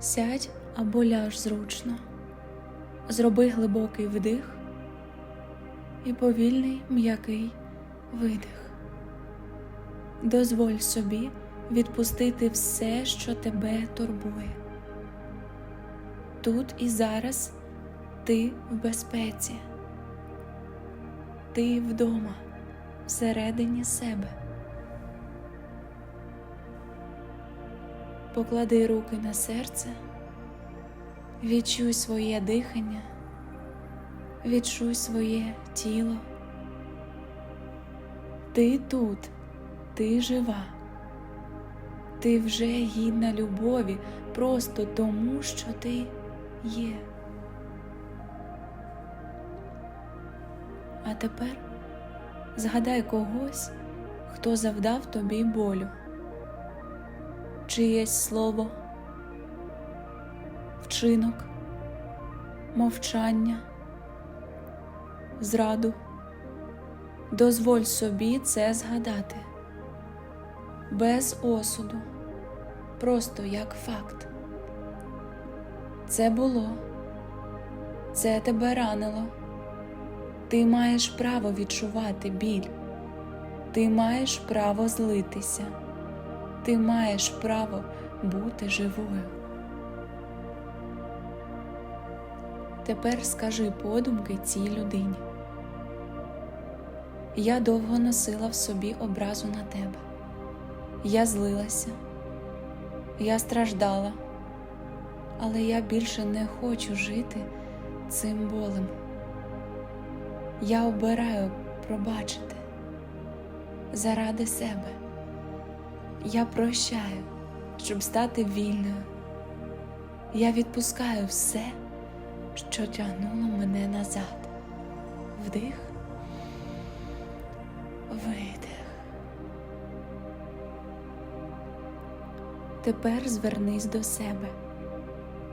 Сядь або ляж зручно, зроби глибокий вдих і повільний м'який видих. Дозволь собі відпустити все, що тебе турбує. Тут і зараз ти в безпеці, ти вдома, всередині себе. Поклади руки на серце, відчуй своє дихання, відчуй своє тіло. Ти тут, ти жива, ти вже гідна любові просто тому, що ти є. А тепер згадай когось, хто завдав тобі болю чиєсь слово, вчинок, мовчання, зраду. Дозволь собі це згадати без осуду, просто як факт. Це було, це тебе ранило. Ти маєш право відчувати біль, ти маєш право злитися. Ти маєш право бути живою. Тепер скажи подумки цій людині. Я довго носила в собі образу на тебе. Я злилася, я страждала, але я більше не хочу жити цим болем. Я обираю пробачити заради себе. Я прощаю, щоб стати вільною. Я відпускаю все, що тягнуло мене назад. Вдих, видих. Тепер звернись до себе,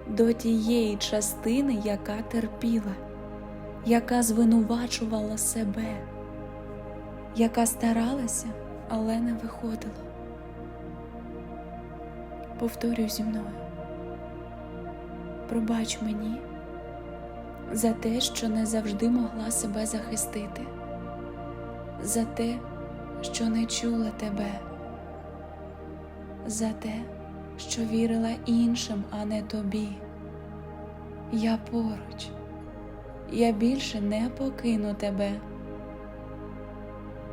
до тієї частини, яка терпіла, яка звинувачувала себе, яка старалася, але не виходила. Повторюй зі мною. Пробач мені за те, що не завжди могла себе захистити, за те, що не чула тебе, за те, що вірила іншим, а не тобі. Я поруч, я більше не покину тебе.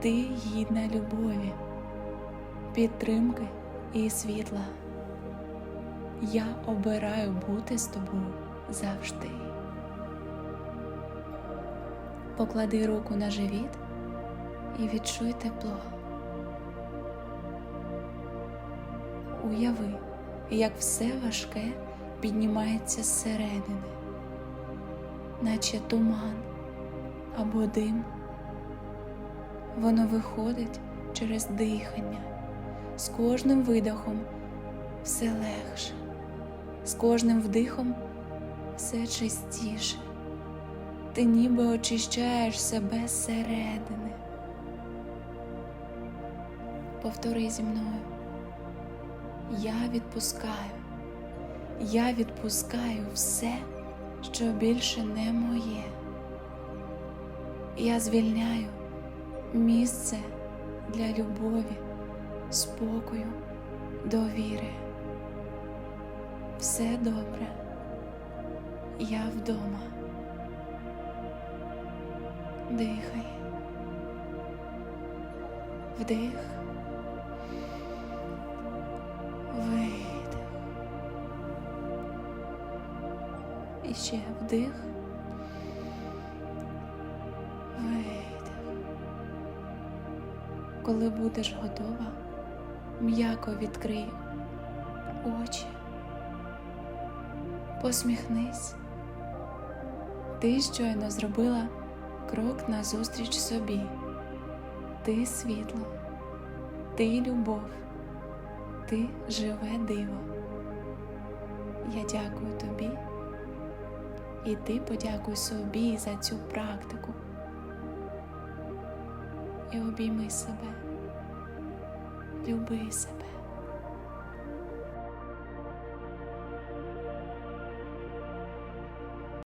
Ти гідна любові, підтримки і світла. Я обираю бути з тобою завжди. Поклади руку на живіт і відчуй тепло. Уяви, як все важке піднімається зсередини, наче туман або дим. Воно виходить через дихання, з кожним видохом все легше з кожним вдихом все чистіше, ти ніби очищаєш себе зсередини. Повтори зі мною. Я відпускаю, я відпускаю все, що більше не моє. Я звільняю місце для любові, спокою, довіри все добре, я вдома. Дихай, вдих, видих. І ще вдих, видих. Коли будеш готова, м'яко відкрий очі посміхнись. Ти щойно зробила крок назустріч собі. Ти світло, ти любов, ти живе диво. Я дякую тобі, і ти подякуй собі за цю практику. І обійми себе, люби себе.